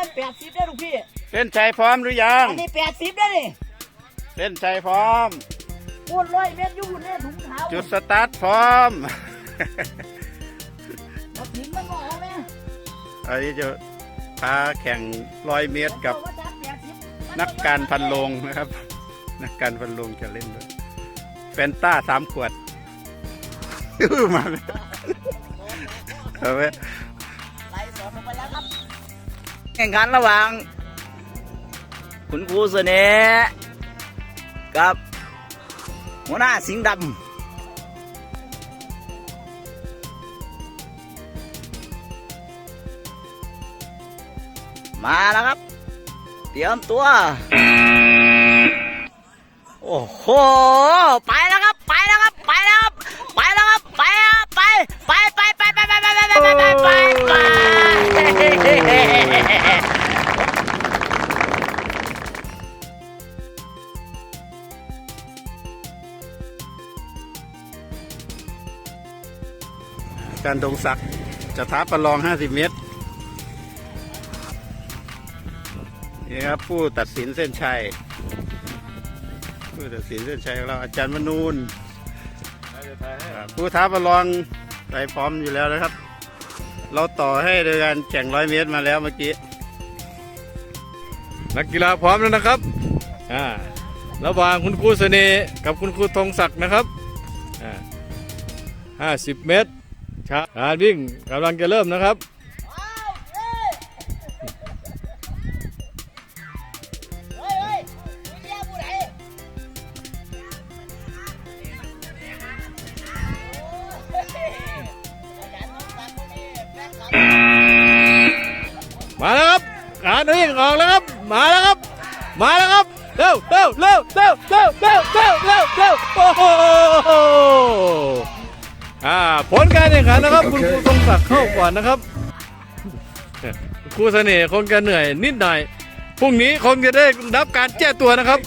อยแปดสิบได้ลูกพี่ เส้นชัยพร้อมหรือยังอันนี้แปดสิบได้นี่เส้นชัยพร้อมพูดร้อยเมตรอยู่เนี่ยถุงเท้าจุดสตาร์ทพร้อม เอาทิ้งมันก็เอาไหมอันนี้จะพาแข่งร้อยเมตรกับเอาว่าจับแปดสิบนักการพันโลงนะครับ นักการพันโลงจะเล่นด้วยแฟนต้าสามขวดอื้อมาเลยเอาไว้ ข่งขันระหว่าง คุณครูเสน่ห์กับ หัวหน้าสิงดำมาแล้วครับ เตรียมตัว โอ้โห ไปแล้วครับไปแล้ว การดงศักดิ์จะท้าประลอง 50 เมตรนี่ครับผู้ตัดสินเส้นชัย ผู้ตัดสินเส้นชัยของเราอาจารย์มนูนผู้ท้าประลองไปพร้อมอยู่แล้วนะครับ เราต่อให้โดยการแข่งร้อยเมตรมาแล้วเมื่อกี้นักกีฬาพร้อมแล้วนะครับอ่าระหว่างคุณครูเสน่ห์กับคุณครูธงศักดิ์นะครับอ่าห้าสิบเมตร ชาการวิ่งกำลังจะเริ่มนะครับมาแล้วครับการวิ่งออกแล้วครับ มาแล้วครับ มาแล้วครับ เร็วเร็วเร็วเร็วเร็วเร็วเร็วเร็วเร็วโอ้โห อ่าผลการแข่งขันนะครับ คุณครูทรงศักดิ์เข้าก่อนนะครับครูเสน่ห์คงจะเหนื่อยนิดหน่อยพรุ่งนี้คงจะได้รับการแจ้ตัวนะครับ